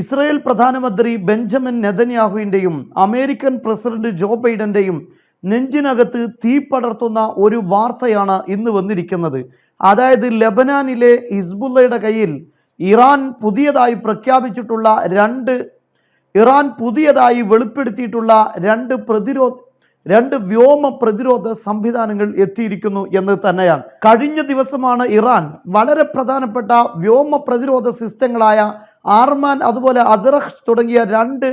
Israel പ്രധാനമന്ത്രി Benjamin നെതന്യാഹുവിന്റെയും American president Joe ബൈഡന്റെയും നെഞ്ചിനകത്ത് തീ പടർത്തുന്ന ഒരു വാർത്തയാണ് ഇന്ന് വന്നിരിക്കുന്നത്. അതായത് ലബനാനിലെ ഹിസ്ബുള്ളയുടെ കയ്യിൽ ഇറാൻ പുതിയതായി പ്രഖ്യാപിച്ചിട്ടുള്ള രണ്ട് ഇറാൻ പുതിയതായി വെളിപ്പെടുത്തിയിട്ടുള്ള രണ്ട് പ്രതിരോധ രണ്ട് വ്യോമ പ്രതിരോധ സംവിധാനങ്ങൾ എത്തിയിരിക്കുന്നു എന്ന് തന്നെയാണ്. കഴിഞ്ഞ ദിവസമാണ് ഇറാൻ വളരെ പ്രധാനപ്പെട്ട വ്യോമ പ്രതിരോധ സിസ്റ്റങ്ങളായ ആർമാൻ അതുപോലെ അദ്രഹ് തുടങ്ങിയ രണ്ട്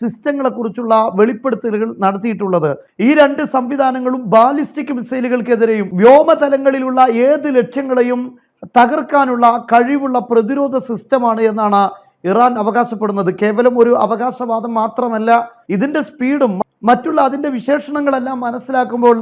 സിസ്റ്റങ്ങളെക്കുറിച്ചുള്ള വെളിപ്പെടുത്തലുകൾ നടത്തിയിട്ടുള്ളത്. ഈ രണ്ട് സംവിധാനങ്ങളും ബാലിസ്റ്റിക് മിസൈലുകൾക്കെതിരെയും വ്യോമതലങ്ങളിലുള്ള ഏത് ലക്ഷ്യങ്ങളെയും തകർക്കാനുള്ള കഴിവുള്ള പ്രതിരോധ സിസ്റ്റമാണ് എന്നാണ് ഇറാൻ അവകാശപ്പെടുന്നത്. കേവലം ഒരു അവകാശവാദം മാത്രമല്ല ഇതിന്റെ സ്പീഡും മറ്റുള്ള അതിന്റെ വിശേഷണങ്ങളെല്ലാം മനസ്സിലാക്കുമ്പോൾ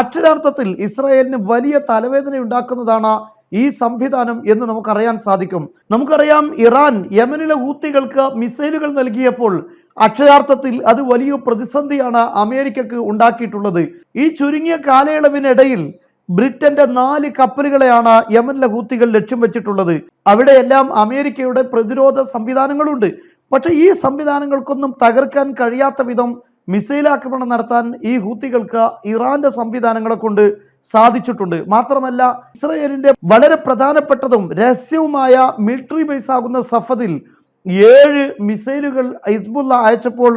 അക്ഷരാർത്ഥത്തിൽ ഇസ്രായേലിന് വലിയ തലവേദന ഉണ്ടാക്കുന്നതാണ് ഈ സംവിധാനം എന്ന് നമുക്കറിയാൻ സാധിക്കും. നമുക്കറിയാം ഇറാൻ യമനിലെ ഹൂത്തികൾക്ക് മിസൈലുകൾ നൽകിയപ്പോൾ അക്ഷരാർത്ഥത്തിൽ അത് വലിയ പ്രതിസന്ധിയാണ് അമേരിക്കക്ക് ഉണ്ടാക്കിയിട്ടുള്ളത്. ഈ ചുരുങ്ങിയ കാലയളവിനിടയിൽ ബ്രിട്ടന്റെ നാല് കപ്പലുകളെയാണ് യമനിലെ ഹൂത്തികൾ ലക്ഷ്യം വെച്ചിട്ടുള്ളത്. അവിടെയെല്ലാം അമേരിക്കയുടെ പ്രതിരോധ സംവിധാനങ്ങളുണ്ട്. പക്ഷേ ഈ സംവിധാനങ്ങൾക്കൊന്നും തകർക്കാൻ കഴിയാത്ത വിധം മിസൈൽ ആക്രമണം നടത്താൻ ഈ ഹൂത്തികൾക്ക് ഇറാന്റെ സംവിധാനങ്ങളെ കൊണ്ട് സാധിച്ചിട്ടുണ്ട്. മാത്രമല്ല ഇസ്രയേലിന്റെ വളരെ പ്രധാനപ്പെട്ടതും രഹസ്യവുമായ മിലിറ്ററി ബേസ് ആകുന്ന സഫദിൽ ഏഴ് മിസൈലുകൾ ഹിസ്ബുള്ള അയച്ചപ്പോൾ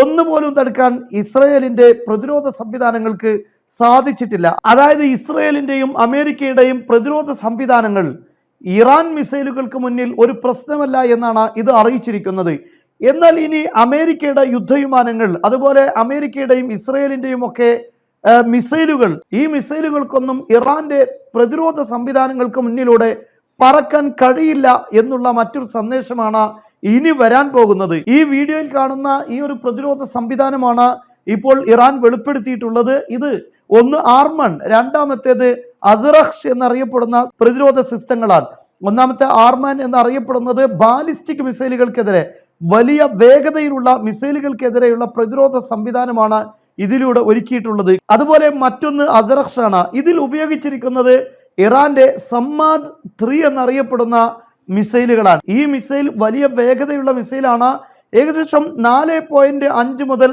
ഒന്നുപോലും തടുക്കാൻ ഇസ്രയേലിന്റെ പ്രതിരോധ സംവിധാനങ്ങൾക്ക് സാധിച്ചിട്ടില്ല. അതായത് ഇസ്രയേലിന്റെയും അമേരിക്കയുടെയും പ്രതിരോധ സംവിധാനങ്ങൾ ഇറാൻ മിസൈലുകൾക്ക് മുന്നിൽ ഒരു പ്രശ്നമല്ല എന്നാണ് ഇത് അറിയിച്ചിരിക്കുന്നത്. എന്നാൽ ഇനി അമേരിക്കയുടെ യുദ്ധവിമാനങ്ങൾ അതുപോലെ അമേരിക്കയുടെയും ഇസ്രയേലിന്റെയും ഒക്കെ മിസൈലുകൾ. ഈ മിസൈലുകൾക്കൊന്നും ഇറാന്റെ പ്രതിരോധ സംവിധാനങ്ങൾക്ക് മുന്നിലൂടെ പറക്കാൻ കഴിയില്ല എന്നുള്ള മറ്റൊരു സന്ദേശമാണ് ഇനി വരാൻ പോകുന്നത്. ഈ വീഡിയോയിൽ കാണുന്ന ഈ ഒരു പ്രതിരോധ സംവിധാനമാണ് ഇപ്പോൾ ഇറാൻ വെളിപ്പെടുത്തിയിട്ടുള്ളത്. ഇത് ഒന്ന് ആർമൺ രണ്ടാമത്തേത് അസറഹ്ഷ് എന്നറിയപ്പെടുന്ന പ്രതിരോധ സിസ്റ്റങ്ങളാണ്. ഒന്നാമത്തെ ആർമാൻ എന്നറിയപ്പെടുന്നത് ബാലിസ്റ്റിക് മിസൈലുകൾക്കെതിരെ വലിയ വേഗതയിലുള്ള മിസൈലുകൾക്കെതിരെയുള്ള പ്രതിരോധ സംവിധാനമാണ് ഇതിലൂടെ ഒരുക്കിയിട്ടുള്ളത്. അതുപോലെ മറ്റൊന്ന് അദറക്സ് ആണ് ഇതിൽ ഉപയോഗിച്ചിരിക്കുന്നത് ഇറാന്റെ സമ്മാദ് ത്രീ എന്നറിയപ്പെടുന്ന മിസൈലുകളാണ്. ഈ മിസൈൽ വലിയ വേഗതയുള്ള മിസൈലാണ്. ഏകദേശം നാല് പോയിന്റ് അഞ്ച് മുതൽ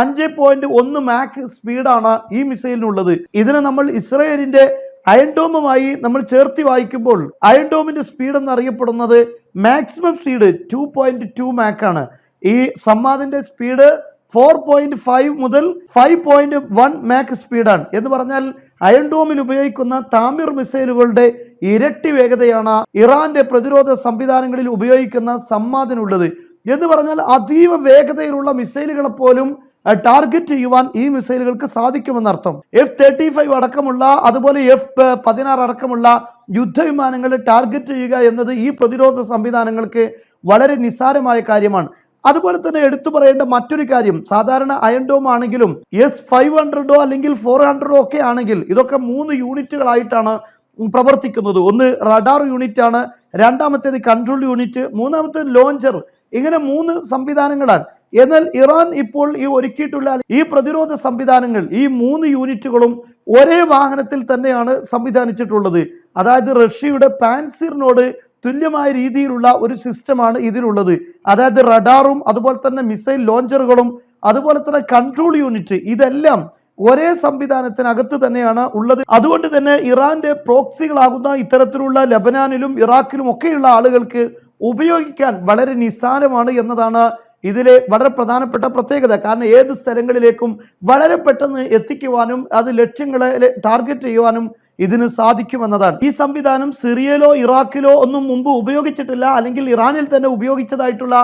അഞ്ച് പോയിന്റ് ഒന്ന് മാക് സ്പീഡാണ് ഈ മിസൈലിനുള്ളത്. ഇതിനെ നമ്മൾ ഇസ്രയേലിന്റെ അയൺഡോമുമായി നമ്മൾ ചേർത്തി വായിക്കുമ്പോൾ അയൺഡോമിന്റെ സ്പീഡ് എന്നറിയപ്പെടുന്നത് maximum speed two point two മാക്കാണ്. ഈ സമ്മാദിന്റെ സ്പീഡ് ഫോർ പോയിന്റ് ഫൈവ് മുതൽ ഫൈവ് പോയിന്റ് വൺ മാക്ക് സ്പീഡാണ് എന്ന് പറഞ്ഞാൽ അയൺ ഡോമിൽ ഉപയോഗിക്കുന്ന താമിർ മിസൈലുകളുടെ ഇരട്ടി വേഗതയാണ് ഇറാന്റെ പ്രതിരോധ സംവിധാനങ്ങളിൽ ഉപയോഗിക്കുന്ന സമ്മാദിനുള്ളത്. എന്ന് പറഞ്ഞാൽ അതീവ വേഗതയിലുള്ള മിസൈലുകളെ പോലും ടാർഗറ്റ് ചെയ്യുവാൻ ഈ മിസൈലുകൾക്ക് സാധിക്കുമെന്നർത്ഥം. എഫ് തേർട്ടി ഫൈവ് അടക്കമുള്ള അതുപോലെ എഫ് പതിനാറ് അടക്കമുള്ള യുദ്ധവിമാനങ്ങളെ ടാർഗറ്റ് ചെയ്യുക എന്നത് ഈ പ്രതിരോധ സംവിധാനങ്ങൾക്ക് വളരെ നിസ്സാരമായ കാര്യമാണ്. അതുപോലെ തന്നെ എടുത്തു പറയേണ്ട മറ്റൊരു കാര്യം സാധാരണ അയൺ ഡോം ആണെങ്കിലും എസ് ഫൈവ് ഹൺഡ്രഡോ അല്ലെങ്കിൽ ഫോർ ഹൺഡ്രഡോ ഒക്കെ ആണെങ്കിൽ ഇതൊക്കെ മൂന്ന് യൂണിറ്റുകളായിട്ടാണ് പ്രവർത്തിക്കുന്നത്. ഒന്ന് റഡാർ യൂണിറ്റ് ആണ് രണ്ടാമത്തേത് കൺട്രോൾ യൂണിറ്റ് മൂന്നാമത്തേത് ലോഞ്ചർ ഇങ്ങനെ മൂന്ന് സംവിധാനങ്ങളാണ്. എന്നാൽ ഇറാൻ ഇപ്പോൾ ഈ ഒരുക്കിയിട്ടുള്ള ഈ പ്രതിരോധ സംവിധാനങ്ങൾ ഈ മൂന്ന് യൂണിറ്റുകളും ഒരേ വാഹനത്തിൽ തന്നെയാണ് സംവിധാനിച്ചിട്ടുള്ളത്. അതായത് റഷ്യയുടെ പാൻസിറിനോട് തുല്യമായ രീതിയിലുള്ള ഒരു സിസ്റ്റമാണ് ഇതിലുള്ളത്. അതായത് റഡാറും അതുപോലെ തന്നെ മിസൈൽ ലോഞ്ചറുകളും അതുപോലെ തന്നെ കൺട്രോൾ യൂണിറ്റ് ഇതെല്ലാം ഒരേ സംവിധാനത്തിനകത്ത് തന്നെയാണ് ഉള്ളത്. അതുകൊണ്ട് തന്നെ ഇറാന്റെ പ്രോക്സികളാകുന്ന ഇത്തരത്തിലുള്ള ലബനാനിലും ഇറാഖിലും ഒക്കെയുള്ള ആളുകൾക്ക് ഉപയോഗിക്കാൻ വളരെ നിസ്സാരമാണ് എന്നതാണ് ഇതിലെ വളരെ പ്രധാനപ്പെട്ട പ്രത്യേകത. കാരണം ഏത് സ്ഥലങ്ങളിലേക്കും വളരെ പെട്ടെന്ന് എത്തിക്കുവാനും അത് ലക്ഷ്യങ്ങളെ ടാർഗറ്റ് ചെയ്യുവാനും ഇതിന് സാധിക്കുമെന്നതാണ്. ഈ സംവിധാനം സിറിയയിലോ ഇറാഖിലോ ഒന്നും മുമ്പ് ഉപയോഗിച്ചിട്ടില്ല. അല്ലെങ്കിൽ ഇറാനിൽ തന്നെ ഉപയോഗിച്ചതായിട്ടുള്ള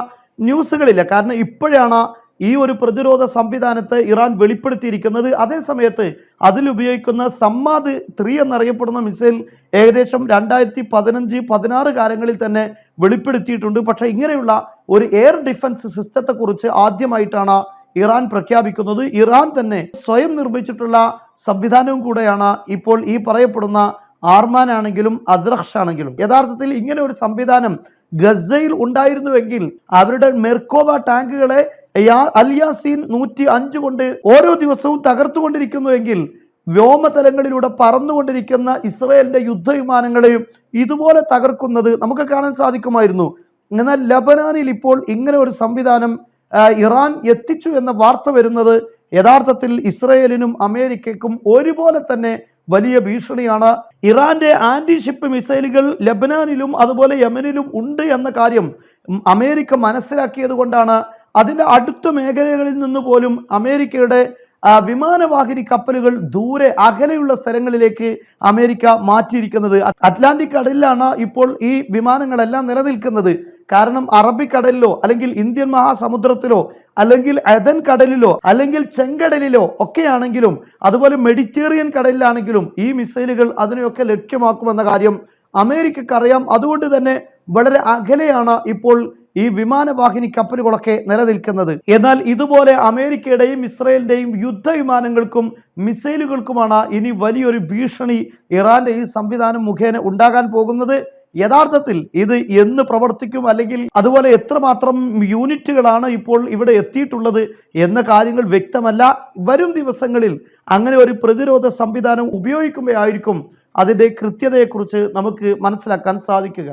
ന്യൂസുകളില്ല. കാരണം ഇപ്പോഴാണ് ഈ ഒരു പ്രതിരോധ സംവിധാനത്തെ ഇറാൻ വെളിപ്പെടുത്തിയിരിക്കുന്നത്. അതേസമയത്ത് അതിലുപയോഗിക്കുന്ന സമ്മാദ് ത്രീ എന്നറിയപ്പെടുന്ന മിസൈൽ ഏകദേശം രണ്ടായിരത്തി പതിനഞ്ച് പതിനാറ് കാലങ്ങളിൽ തന്നെ വെളിപ്പെടുത്തിയിട്ടുണ്ട്. പക്ഷേ ഇങ്ങനെയുള്ള ഒരു എയർ ഡിഫൻസ് സിസ്റ്റത്തെക്കുറിച്ച് ആദ്യമായിട്ടാണ് ഇറാൻ പ്രഖ്യാപിക്കുന്നത് ഇറാൻ തന്നെ സ്വയം നിർമ്മിച്ചിട്ടുള്ള സംവിധാനവും കൂടെയാണ് ഇപ്പോൾ ഈ പറയപ്പെടുന്ന ആർമാൻ ആണെങ്കിലും അദ്രഹ്ഷ ആണെങ്കിലും. യഥാർത്ഥത്തിൽ ഇങ്ങനെ ഒരു സംവിധാനം ഗസയിൽ ഉണ്ടായിരുന്നുവെങ്കിൽ അവരുടെ മെർക്കോവ ടാങ്കുകളെ അൽയാസീൻ നൂറ്റി അഞ്ച് കൊണ്ട് ഓരോ ദിവസവും തകർത്തുകൊണ്ടിരിക്കുന്നുവെങ്കിൽ വ്യോമതലങ്ങളിലൂടെ പറന്നുകൊണ്ടിരിക്കുന്ന ഇസ്രയേലിന്റെ യുദ്ധവിമാനങ്ങളെയും ഇതുപോലെ തകർക്കുന്നത് നമുക്ക് കാണാൻ സാധിക്കുമായിരുന്നു. എന്നാൽ ലബനാനിൽ ഇപ്പോൾ ഇങ്ങനെ ഒരു സംവിധാനം ഇറാൻ എത്തിച്ചു എന്ന വാർത്ത വരുന്നത് യഥാർത്ഥത്തിൽ ഇസ്രയേലിനും അമേരിക്കയ്ക്കും ഒരുപോലെ തന്നെ വലിയ ഭീഷണിയാണ്. ഇറാന്റെ ആന്റിഷിപ്പ് മിസൈലുകൾ ലബനാനിലും അതുപോലെ യമനിലും ഉണ്ട് എന്ന കാര്യം അമേരിക്ക മനസ്സിലാക്കിയത് കൊണ്ടാണ്. അതിന്റെ അടുത്ത മേഖലകളിൽ നിന്ന് പോലും അമേരിക്കയുടെ വിമാനവാഹിനി കപ്പലുകൾ ദൂരെ അകലെയുള്ള സ്ഥലങ്ങളിലേക്ക് അമേരിക്ക മാറ്റിയിരിക്കുന്നത്. അറ്റ്ലാന്റിക് കടലിലാണ് ഇപ്പോൾ ഈ വിമാനങ്ങളെല്ലാം നിലനിൽക്കുന്നത്. കാരണം അറബിക്കടലിലോ അല്ലെങ്കിൽ ഇന്ത്യൻ മഹാസമുദ്രത്തിലോ അല്ലെങ്കിൽ എതൻ കടലിലോ അല്ലെങ്കിൽ ചെങ്കടലിലോ ഒക്കെയാണെങ്കിലും അതുപോലെ മെഡിറ്റേറിയൻ കടലിലാണെങ്കിലും ഈ മിസൈലുകൾ അതിനെയൊക്കെ ലക്ഷ്യമാക്കുമെന്ന കാര്യം അമേരിക്കക്കറിയാം. അതുകൊണ്ട് തന്നെ വളരെ അകലെയാണ് ഇപ്പോൾ ഈ വിമാനവാഹിനി കപ്പലുകളൊക്കെ നിലനിൽക്കുന്നത്. എന്നാൽ ഇതുപോലെ അമേരിക്കയുടെയും ഇസ്രയേലിന്റെയും യുദ്ധവിമാനങ്ങൾക്കും മിസൈലുകൾക്കുമാണ് ഇനി വലിയൊരു ഭീഷണി ഇറാന്റെ ഈ സംവിധാനം മുഖേന ഉണ്ടാകാൻ പോകുന്നത്. യഥാർത്ഥത്തിൽ ഇത് എന്ന് പ്രവർത്തിക്കും അല്ലെങ്കിൽ അതുപോലെ എത്രമാത്രം യൂണിറ്റുകളാണ് ഇപ്പോൾ ഇവിടെ എത്തിയിട്ടുള്ളത് എന്ന കാര്യങ്ങൾ വ്യക്തമല്ല. വരും ദിവസങ്ങളിൽ അങ്ങനെ ഒരു പ്രതിരോധ സംവിധാനം ഉപയോഗിക്കുമ്പോഴായിരിക്കും അതിന്റെ കൃത്യതയെക്കുറിച്ച് നമുക്ക് മനസ്സിലാക്കാൻ സാധിക്കുക.